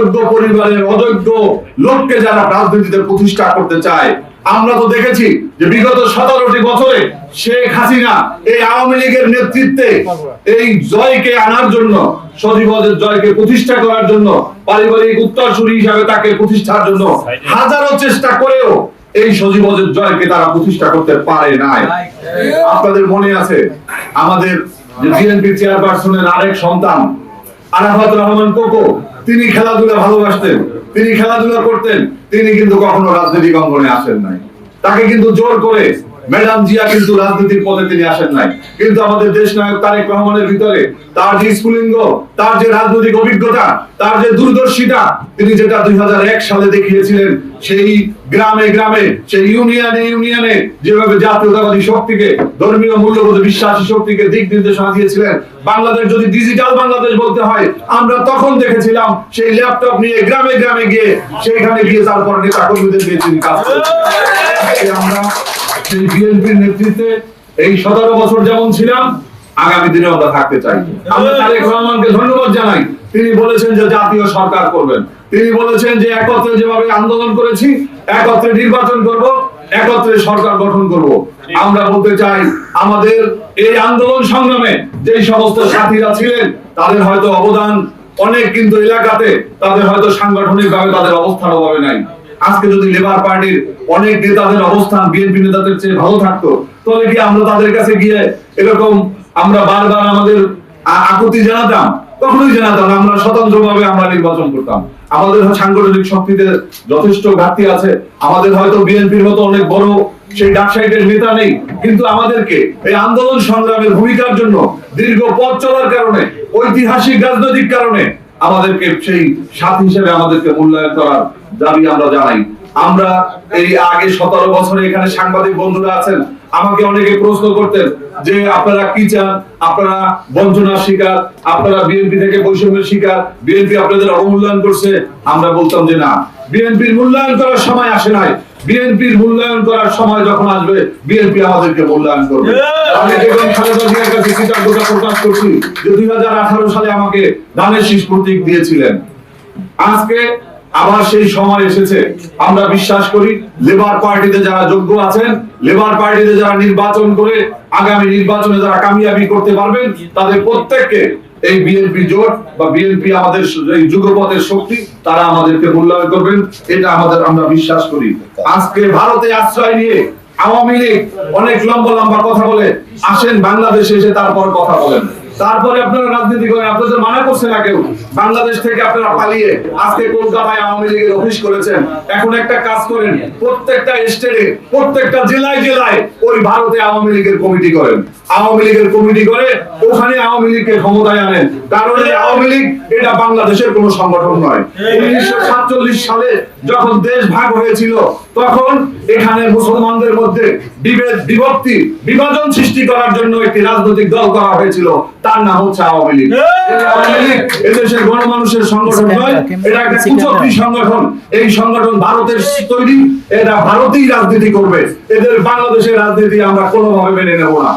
অযোগ্য পরিবারের অযোগ্য লোককে যারা রাজনীতিতে প্রতিষ্ঠা করতে চায়, আমরা তো দেখেছি যে বিগত সতেরোটি বছরে শেখ হাসিনা এই আওয়ামী লীগের নেতৃত্বে এই জয়কে আনার জন্য সজীবদের জয়কে প্রতিষ্ঠা করার জন্য, পারিবারিক উত্তরসূরি হিসাবে তাকে প্রতিষ্ঠার জন্য হাজারো চেষ্টা করেও এই সজীবদের জয়কে তারা প্রতিষ্ঠা করতে পারে নাই। আপনাদের মনে আছে আমাদের যে বিএনপি চেয়ারপারসনের আরেক সন্তান আরাফাত রহমান কোকো, তিনি খেলাধুলা ভালোবাসতেন, তিনি খেলাধুলা করতেন, তিনি কিন্তু কখনো রাজনৈতিক অঙ্গনে আসেন নাই। তাকে কিন্তু জোর করে ম্যাডাম জিয়া কিন্তু রাজনীতির পদে তিনি আসেন নাই। কিন্তু আমাদের দেশ নায়ক তারেক রহমানের ভিতরে তার যে স্কুলিঙ্গ তার যে রাজনৈতিক অভিজ্ঞতা, তার যে দূরদর্শিতা, তিনি যেটা দুই সালে দেখিয়েছিলেন, সেই গ্রামে গ্রামে, সেই ইউনিয়নে ইউনিয়নে যেভাবে জাতীয়তাবাদী শক্তিকে, ধর্মীয় মূল্যবোধ বিশ্বাসী শক্তিকে দিক নির্দেশনা দিয়েছিলেন, বাংলাদেশ যদি ডিজিটাল বাংলাদেশ বলতে হয়, আমরা তখন দেখেছিলাম সেই ল্যাপটপ নিয়ে গ্রামে গ্রামে গিয়ে, সেইখানে গিয়ে তারপর নেতা কর্মীদের দিয়ে তিনি কাজ আমরা নেতৃত্বে এই সতেরো বছর যেমন ছিলাম, আগামী দিনে আমরা থাকতে চাই। আমরা তারেক রহমানকে ধন্যবাদ জানাই। তিনি বলেছেন যে জাতীয় সরকার করবেন। তিনি বলেছেন যে একত্রে যেভাবে আন্দোলন করেছি, একত্রে নির্বাচন করব, একত্রে সরকার গঠন করব। আমরা বলতে চাই, আমাদের এই আন্দোলন সংগ্রামে যে সমস্ত সাথীরা ছিলেন, তাদের হয়তো অবদান অনেক, কিন্তু এলাকাতে তাদের হয়তো সাংগঠনিক ভাবে তাদের অবস্থান অভাবে নাই। আজকে যদি লেবার পার্টির অনেক নেতাদের অবস্থান বিএনপি নেতাদের চেয়ে ভালো থাকতো, তাহলে কি আমরা তাদের কাছে গিয়ে এরকম আমরা বারবার আমাদের আ- আকুতি জানাতাম কখনোই জানাতাম না। আমরা স্বতন্ত্র ভাবে আমরা নির্বাচন করতাম আমাদের সাংগঠনিক শক্তিতে যথেষ্ট ঘাটতি আছে আমাদের হয়তো বিএনপির মতো অনেক বড় সেই ডাকসাইটের নেতা নেই, কিন্তু আমাদেরকে এই আন্দোলন সংগ্রামের ভূমিকার জন্য দীর্ঘ পথ চলার কারণে, ঐতিহাসিক রাজনৈতিক কারণে আমাদেরকে সেই সাথ হিসেবে আমাদেরকে মূল্যায়ন করার দাবি আমরা জানাই। আমরা এই আগে সতেরো বছরে এখানে সাংবাদিক বন্ধুরা আছেন, আমাকে অনেকে প্রশ্ন করতেন যে আপনারা কি চান? আপনারা বঞ্চনার শিকার, আপনারা বিএনপি থেকে বৈষম্যের শিকার, বিএনপি আপনাদের অবমূল্যায়ন করছে? আমরা বলতাম যে না। বিএনপির মূল্যায়ন করার সময় আসে নাই। বিএনপির মূল্যায়ন করার সময় যখন আসবে বিএনপি আমাদেরকে মূল্যায়ন করবে। আমি বেগম খালেদা জিয়ার কাছে কৃতজ্ঞতা প্রকাশ করছি যে দুই হাজার আঠারো সালে আমাকে ধানের শীষ প্রতীক দিয়েছিলেন। আজকে আবার সেই সময় এসেছে। আমরা বিশ্বাস করি লেবার পার্টিতে যারা যোগ্য আছেন লেবার পার্টিতে যারা নির্বাচন করে আগামী নির্বাচনে যারা কামিয়াবি করতে পারবেন, তাদের প্রত্যেককে এই বিএনপি জোট বা বিএনপি আমাদের এই যুগপথের শক্তি, তারা আমাদেরকে মূল্যায়ন করবেন। এটা আমাদের আমরা বিশ্বাস করি। আজকে ভারতে আশ্রয় নিয়ে আওয়ামী লীগ অনেক লম্বা লম্বা কথা বলে, আসেন বাংলাদেশে এসে তারপর কথা বলেন। তারপরে আপনারা রাজনীতি করেন আপনাদের মানা করছে না কেউ বাংলাদেশ থেকে আপনারা পালিয়ে আজকে কলকাতায় আওয়ামী লীগের অফিস করেছেন। এখন একটা কাজ করেন, প্রত্যেকটা স্টেটে, প্রত্যেকটা জেলায় জেলায় ওই ভারতে আওয়ামী লীগের কমিটি করেন। আওয়ামী লীগের কমিটি করে ওখানে আওয়ামী লীগকে ক্ষমতায় আনেন। কারণ এই আওয়ামী লীগ এটা বাংলাদেশের কোনো সংগঠন নয়। উনিশশো সালে যখন দেশ ভাগ হয়েছিল, তখন এখানে মুসলমানদের মধ্যে বিভেদ, বিভক্তি, বিভাজন সৃষ্টি করার জন্য একটি রাজনৈতিক দল করা হয়েছিল। তার নাম হচ্ছে আওয়ামী লীগ। আওয়ামী লীগ এদেশের গণমানুষের সংগঠন নয়, এটা একটা কুচক্রী সংগঠন। এই সংগঠন ভারতের তৈরি, এটা ভারতেই রাজনীতি করবে। এদের বাংলাদেশের রাজনীতি আমরা কোনোভাবে মেনে নেব না।